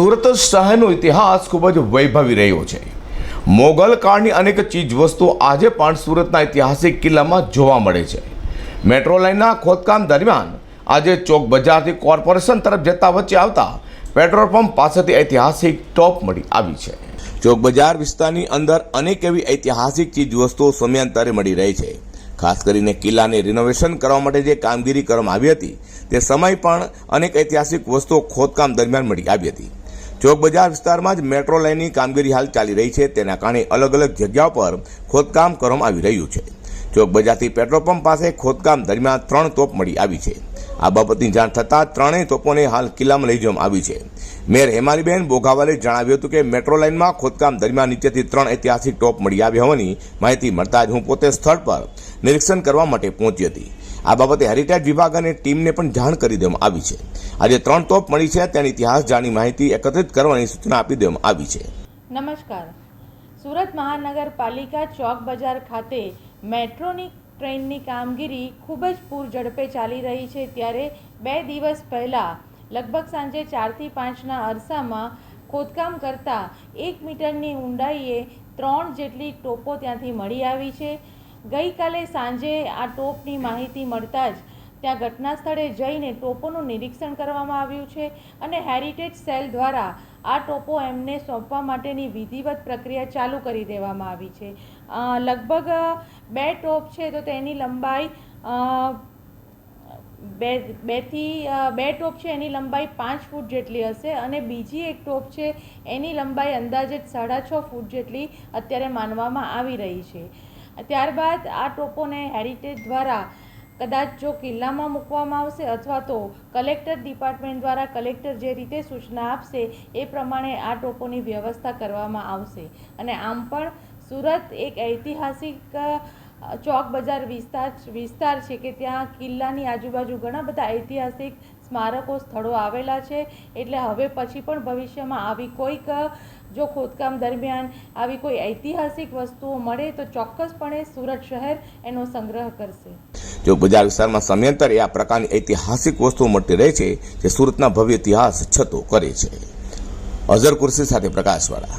સુરત શહેરનો ઇતિહાસ ખૂબ જ વૈભવી રહ્યો છે. મોગલ કાળની અનેક ચીજવસ્તુઓ આજે પણ સુરતના ઐતિહાસિક કિલ્લામાં જોવા મળે છે. મેટ્રો લાઇનના ખોદકામ દરમિયાન આજે ચોક બજારથી કોર્પોરેશન તરફ જતા વચ્ચે આવતા પેટ્રોલ પંપ પાસેથી ઐતિહાસિક ટોપ મળી આવી છે. ચોક બજાર વિસ્તારની અંદર અનેક એવી ઐતિહાસિક ચીજવસ્તુઓ સમયાંતરે મળી રહી છે. ખાસ કરીને કિલ્લાને રિનોવેશન કરવા માટે જે કામગીરી કરવામાં આવી હતી, તે સમય પણ અનેક ઐતિહાસિક વસ્તુઓ ખોદકામ દરમિયાન મળી આવી હતી. ચોક બજાર વિસ્તારમાં જ મેટ્રો લાઇનની કામગીરી હાલ ચાલી રહી છે. તેના કારણે અલગ અલગ જગ્યાઓ પર ખોદકામ કરવામાં આવી રહ્યું છે. ચોક બજારથી પેટ્રોલ પંપ પાસે ખોદકામ દરમિયાન ત્રણ તોપ મળી આવી છે. આ બાબતની જાણ થતાં ત્રણેય તોપોને હાલ કિલ્લામાં લઈ જવામાં આવી છે. મેયર હેમાલીબેન બોઘાવાલે જણાવ્યું હતું કે મેટ્રો લાઇનમાં ખોદકામ દરમિયાન નીચેથી ત્રણ ઐતિહાસિક ટોપ મળી આવી હોવાની માહિતી મળતા જ હું પોતે સ્થળ પર નિરીક્ષણ કરવા માટે પહોંચી હતી. આ બાબતે હેરિટેજ વિભાગ અને ટીમને પણ જાણ કરી દેવામાં આવી છે. આજે ત્રણ તોપ મળી છે, તેની ઇતિહાસ જાણી માહિતી એકત્રિત કરવાની સૂચના આપી દેવામાં આવી છે. નમસ્કાર. સુરત મહાનગરપાલિકા ચોક બજાર ખાતે મેટ્રોની ટ્રેનની કામગીરી ખૂબ જ પૂર ઝડપે ચાલી રહી છે. ત્યારે બે દિવસ પહેલાં, લગભગ સાંજે ચારથી પાંચના અરસામાં ખોદકામ કરતાં એક મીટરની ઊંડાઈએ ત્રણ જેટલી ટોપો ત્યાંથી મળી આવી છે. ગઈકાલે સાંજે આ ટોપની માહિતી મળતા જ ત્યાં ઘટના સ્થળે જઈને ટોપોનું નિરીક્ષણ કરવામાં આવ્યું છે અને હેરિટેજ સેલ દ્વારા આ ટોપો એમને સોંપવા માટેની વિધિવત પ્રક્રિયા ચાલુ કરી દેવામાં આવી છે. લગભગ બે ટોપ છે તો તેની લંબાઈ બે, બેથી બે ટોપ છે એની લંબાઈ પાંચ ફૂટ જેટલી હશે અને બીજી એક ટોપ છે એની લંબાઈ અંદાજે સાડા છ ફૂટ જેટલી અત્યારે માનવામાં આવી રહી છે. ત્યારબાદ આ ટોપોને હેરિટેજ દ્વારા કદાચ જો કિલ્લામાં મૂકવામાં આવશે અથવા તો કલેક્ટર ડિપાર્ટમેન્ટ દ્વારા કલેક્ટર જે રીતે સૂચના આપશે એ પ્રમાણે આ ટોપોની વ્યવસ્થા કરવામાં આવશે. અને આમ પણ સુરત એક ઐતિહાસિક ચોક બજાર વિસ્તાર વિસ્તાર છે કે ત્યાં કિલ્લાની આજુબાજુ ઘણા બધા ઐતિહાસિક સ્મારકો સ્થળો આવેલા છે. એટલે હવે પછી પણ ભવિષ્યમાં આવી કોઈક જો ખોદકામ દરમિયાન આવી કોઈ ઐતિહાસિક વસ્તુઓ મળે તો ચોક્કસપણે સુરત શહેર એનો સંગ્રહ કરશે. જો બજાર વિસ્તારમાં સમયાંતરે આ પ્રકારની ઐતિહાસિક વસ્તુઓ મળતી રહે છે, જે સુરતના ભવ્ય ઇતિહાસ છતો કરે છે. અઝર કુર્સી સાથે પ્રકાશવાળા.